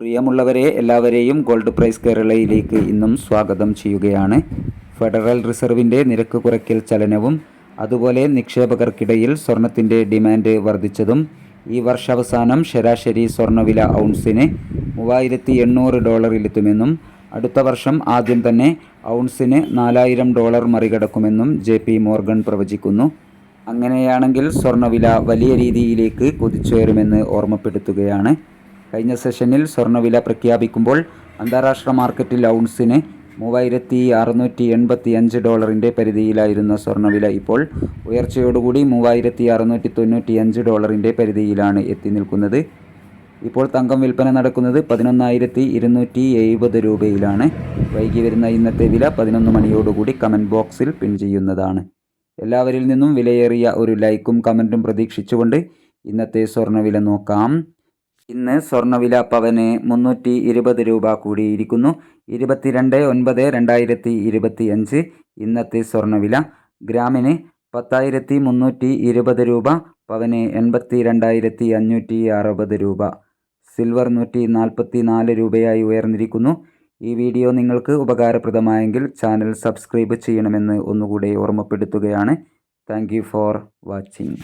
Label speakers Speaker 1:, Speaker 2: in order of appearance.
Speaker 1: പ്രിയമുള്ളവരെ എല്ലാവരെയും gold price കേരളയിലേക്ക് ഇന്നും സ്വാഗതം ചെയ്യുകയാണ്. ഫെഡറൽ റിസർവിന്റെ നിരക്ക് കുറയ്ക്കൽ ചലനവും അതുപോലെ നിക്ഷേപകർക്കിടയിൽ സ്വർണത്തിന്റെ ഡിമാൻഡ് വർദ്ധിച്ചതും ഈ വർഷാവസാനം ശരാശരി സ്വർണവില ഔൺസിന് മൂവായിരത്തി എണ്ണൂറ് ഡോളറിലെത്തുമെന്നും അടുത്ത വർഷം ആദ്യം തന്നെ ഔൺസിന് നാലായിരം ഡോളർ മറികടക്കുമെന്നും ജെ പി മോർഗൻ പ്രവചിക്കുന്നു. അങ്ങനെയാണെങ്കിൽ സ്വർണവില വലിയ രീതിയിലേക്ക് കുതിച്ചുയരുമെന്ന് ഓർമ്മപ്പെടുത്തുകയാണ്. കഴിഞ്ഞ സെഷനിൽ സ്വർണവില പ്രഖ്യാപിക്കുമ്പോൾ അന്താരാഷ്ട്ര മാർക്കറ്റിൽ ഔൺസിന് മൂവായിരത്തി അറുന്നൂറ്റി എൺപത്തി അഞ്ച് ഡോളറിന്റെ പരിധിയിലായിരുന്ന സ്വർണവില ഇപ്പോൾ ഉയർച്ചയോടുകൂടി മൂവായിരത്തി അറുന്നൂറ്റി തൊണ്ണൂറ്റി അഞ്ച് ഡോളറിന്റെ പരിധിയിലാണ് എത്തി നിൽക്കുന്നത്. ഇപ്പോൾ തങ്കം വിൽപ്പന നടക്കുന്നത് പതിനൊന്നായിരത്തി ഇരുന്നൂറ്റി എഴുപത് രൂപയിലാണ്. വൈകി വരുന്ന ഇന്നത്തെ വില പതിനൊന്ന് മണിയോടുകൂടി കമന്റ് ബോക്സിൽ പിൻ ചെയ്യുന്നതാണ്. എല്ലാവരിൽ നിന്നും വിലയേറിയ ഒരു ലൈക്കും കമന്റും പ്രതീക്ഷിച്ചുകൊണ്ട് ഇന്നത്തെ സ്വർണവില നോക്കാം. ഇന്ന് സ്വർണവില പവന് മുന്നൂറ്റി ഇരുപത് രൂപ കൂടിയിരിക്കുന്നു. ഇരുപത്തിരണ്ട് ഒൻപത് രണ്ടായിരത്തി ഇരുപത്തി അഞ്ച് ഇന്നത്തെ സ്വർണവില ഗ്രാമിന് പത്തായിരത്തി മുന്നൂറ്റി ഇരുപത് രൂപ പവന് എൺപത്തി രണ്ടായിരത്തി അഞ്ഞൂറ്റി അറുപത് രൂപ. സിൽവർ നൂറ്റി നാൽപ്പത്തി നാല് രൂപയായി ഉയർന്നിരിക്കുന്നു. ഈ വീഡിയോ നിങ്ങൾക്ക് ഉപകാരപ്രദമായെങ്കിൽ ചാനൽ സബ്സ്ക്രൈബ് ചെയ്യണമെന്ന് ഒന്നുകൂടെ ഓർമ്മപ്പെടുത്തുകയാണ്. Thank for watching.